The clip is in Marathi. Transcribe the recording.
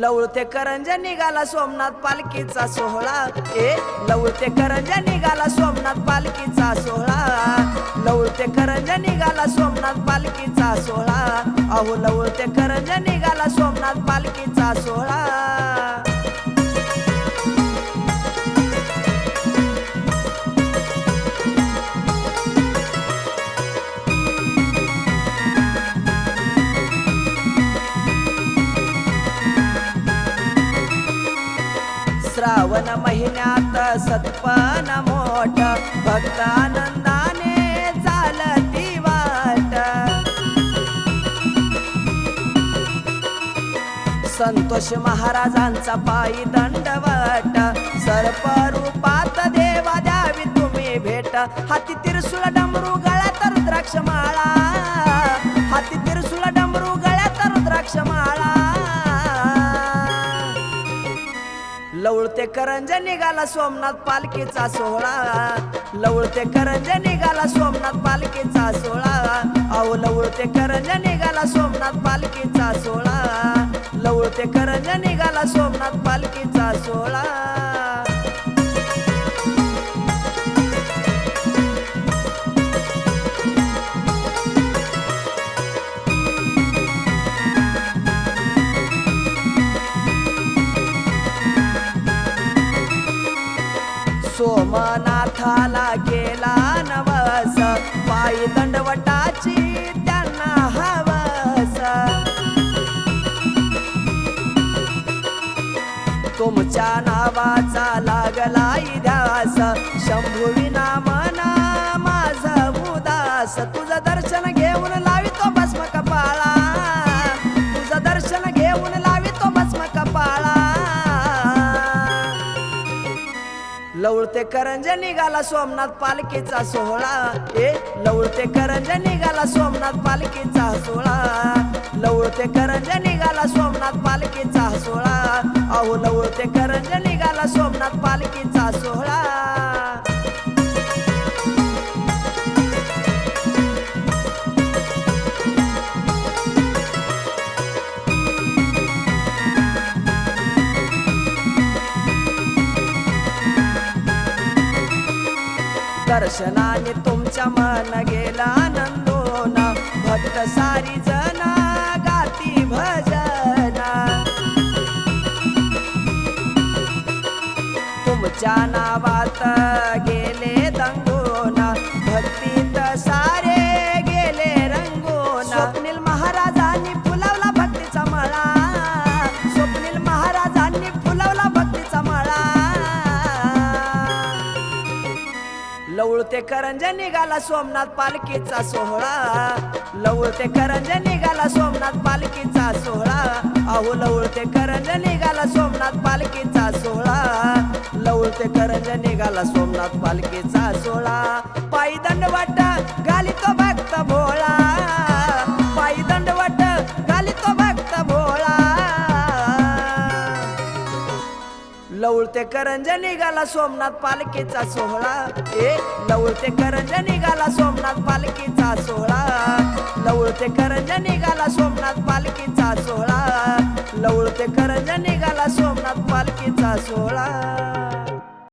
लवळते करंजा निघाला सोमनाथ पालखीचा सोहळा. ए लवळते करंजा निघाला सोमनाथ पालखीचा सोहळा. लवळते करंजा निघाला सोमनाथ पालखीचा सोहळा. अहो लवळते करंजा निघाला सोमनाथ पालखीचा सोहळा. श्रावण महिन्यात सत्पन मोठ भक्तानंदाने चालती वाट. संतोष महाराजांचा पायी दंडवट सर्प रूपात देवा द्यावी तुम्ही भेट. हाती तिरसुळ डमरू गळ्यात द्राक्ष माळा. लवळते करंज निघाला सोमनाथ पालखीचा सोहळा. लवळते करंज निघाला सोमनाथ पालखीचा सोहळा. अहो लवळते करंज निघाला सोमनाथ पालखीचा सोहळा. लवळते करंज निघाला सोमनाथ पालखीचा सोहळा. सोमनाथाला गेला नवस. पायी दंडवटाची त्यांना हवस. तुमच्या नावाचा लागला इतिहास. शंभू लवळते करंज निघाला सोमनाथ पालखीचा सोहळा. ए लवळते करंज निघाला सोमनाथ पालखीचा सोहळा. लवळते करंज निघाला सोमनाथ पालखीचा सोहळा. अहो लवळते करंज निघाला सोमनाथ पालखीचा सोहळा. दर्शनाने तुमच्या मन गेला नंदोन. भक्त सारी जना गाती भजना. तुमच्या नावात गे लवळते करंज निघाला सोमनाथ पालखीचा सोहळा. लवळते करंज निघाला सोमनाथ पालखीचा सोहळा. अहो लवळते करंज निघाला सोमनाथ पालखीचा सोहळा. लवळते करंज निघाला सोमनाथ पालखीचा सोहळा. लवते करंज निघाला सोमनाथ पालखीचा सोहळा. ए लवळते करंज निघाला सोमनाथ पालखीचा सोहळा. लवळते करंज निघाला सोमनाथ पालखीचा सोहळा. लवळते करंज निघाला सोमनाथ पालखीचा सोहळा.